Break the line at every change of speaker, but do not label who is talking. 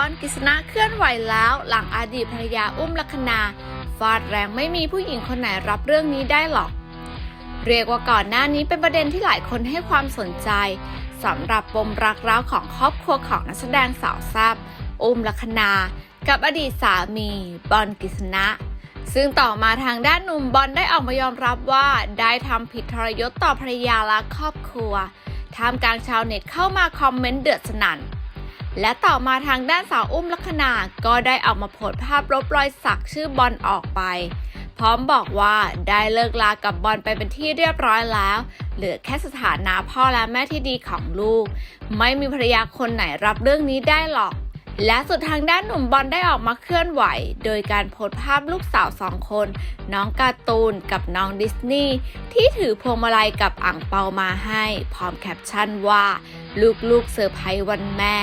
อนกฤษณะเคลื่อนไหวแล้ว หลังอดีตภรรยาอุ้มลัคนาฟาดแรงไม่มีผู้หญิงคนไหนรับเรื่องนี้ได้หรอก เรียกว่าก่อนหน้านี้เป็นประเด็นที่หลายคนให้ความสนใจสำหรับปมรักร้าวของครอบครัวของนักแสดงสาวแซ่บอุ้มลัคนา กับอดีตสามีบอลกฤษณะ ซึ่งต่อมาทางด้านหนุ่มบอลได้ออกมายอมรับว่าได้ทำผิดทรยศต่อภรรยาและครอบครัวท่ามกลางชาวเน็ตเข้ามาคอมเมนต์เดือดสนั่น และต่อมาทางด้านสาวอุ้มลัคนาก็ได้ออกมาโพสภาพลบรอยสักชื่อบอลออกไป พร้อมบอกว่าได้เลิกลากับบอลไปเป็นที่เรียบร้อยแล้ว เหลือแค่สถานะพ่อและแม่ที่ดีของลูก ไม่มีภรรยาคนไหนรับเรื่องนี้ได้หรอกและสุดทางด้านหนุ่มบอลได้ออกมาเคลื่อนไหว โดยการโพสภาพลูกสาวสองคน น้องการ์ตูนกับน้องดิสนีย์ที่ถือพวงมาลัยกับอ่างเปามาให้ พร้อมแคปชั่นว่า ลูกๆเซอร์ไพรส์วันแม่